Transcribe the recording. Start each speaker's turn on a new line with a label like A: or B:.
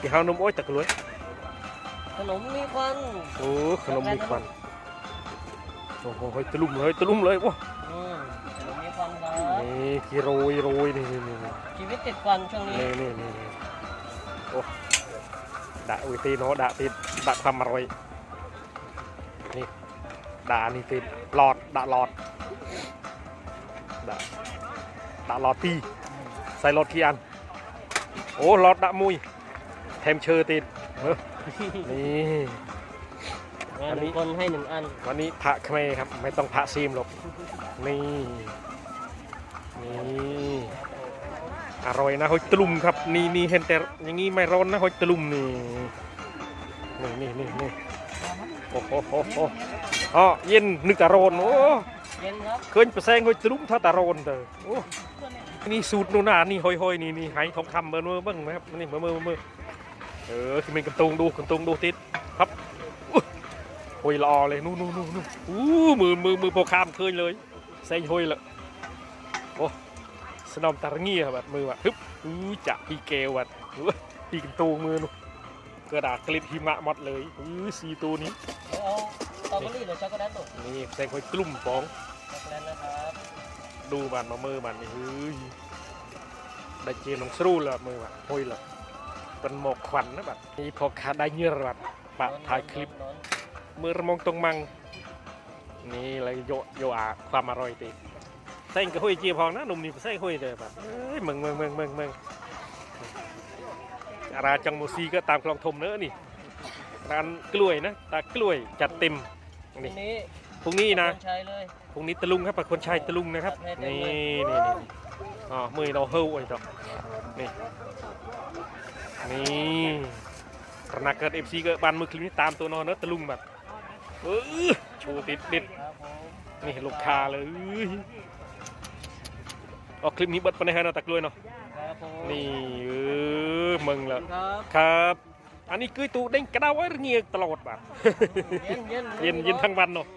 A: กี่ห้าวนมโอ้ยตะกล้วย
B: ขนมมีควัน
A: โอ้ขนมมีควันโอ้โหเฮ้ยตะลุ่มเลยตะลุ่มเลยว้า
B: อืมขนมมีควันครับ
A: นี่กี่โรยโรยนี่นี่นี่นี่
B: ชีวิตติดควันช่วงนี้
A: นี่นี่นี่นี่โอ้ด่าอุยตีเนาะด่าตีด่าความอร่อยนี่ด่านี่ตีหลอดด่าหลอดด่าด่าหลอดตีใส่หลอดกี่อันโอ้หลอดด่ามุยแถมเชอร์ติดเออนี่
B: งาน
A: อัน
B: ห
A: นี้
B: นึ่งคนให้หนึ่งอัน
A: วันนี้พระเขมรครับ ไม่ต้องพระซีมหรอก นี่ นี่อร่อยนะหอยตะลุมครับ นี่นี่เห็นแต่อย่างนี้ไม่ร้อนนะหอยตะลุมนี่นี่นี่นี่นี่โอ้โหโอ้โหอ๋อเย็นนึกแต่ร้อนโอ้
B: เย็นครับ
A: เคยไปแซงหอยตะลุมเท่าแต่ร้อนเด้อโอ้นี่สูตรโนนานี่หอยหอยนี่นี่ไหทองคำเบอร์เบอร์เบิ้งนะครับนี่เบอร์เบอร์เบอร์ เออคือมันกระตุงดูกระตุงดูติดครับหอยรอเลยนู่นนู่นนู่นนู่นอู้มือมือมือโปรคามเคยเลยเซ็งหอยละโอ้สนอมตาระเงียแบบมือว่ะฮึบอู้จะพี่เกลว่ะอู้พี่กันตูมือนู่นกระดาษกลิดหิมะหมดเลยอู้สีตัวนี้
B: เดี๋ยวเอาสตรอเบอรี่หรือช็อกโกแลตลูก
A: นี่แซงหอยกลุ่มฟอง
B: ช็อกโกแลตนะครับ
A: ดูมันมามือมันนี่เฮ้ยได้เจนของสรูละมือว่ะหอยละ เป็นหมอกควันนะแบบนี่พอขาได้เงื่อแบบปะถ่ายคลิป
B: ร้อน
A: มือระมงตรงมังนี่เลยโยโยอาความอร่อยติเส้นก็ห้ยเจียพองนะหนุ่มนี่เส้นห้ยเลยแบบเอ้ยเมืองเมืองเมืองเมืองเมืองราจังโมซีก็ตามคลองทมเนอะนี่ร้านกล้วยนะตากล้วยจัดเต็ม
B: ๆที
A: นี่
B: นี้
A: พรุ่งนี้นะ
B: คนใช้เลย
A: พรุ่งนี้ตะลุงครับปะคนชายตะลุงนะครับ
B: จัดให้เต็ม
A: นี่
B: เลย
A: นี่นี่อ๋อมือเราเฮ้ยดอกนี่ นี่ขณะเกิดเอฟซีก็บันมือคลิปนี้ตามตัวนอนเนอะตะลุงแบบเออโชว์ติดเด็ด
B: ครับผม
A: นี่ลูกค้าเลยเอาคลิปนี้เบิดไปในฮานาตะกล้วยเนาะ
B: ครับผม
A: นี่เออมึงละ
B: ครับ
A: ครับอันนี้คือตูเด้งกระดาไว้เงียตลอดแบบ
B: เย็นเย็น
A: เย็นเย็นทั้งวันเนาะ
B: ค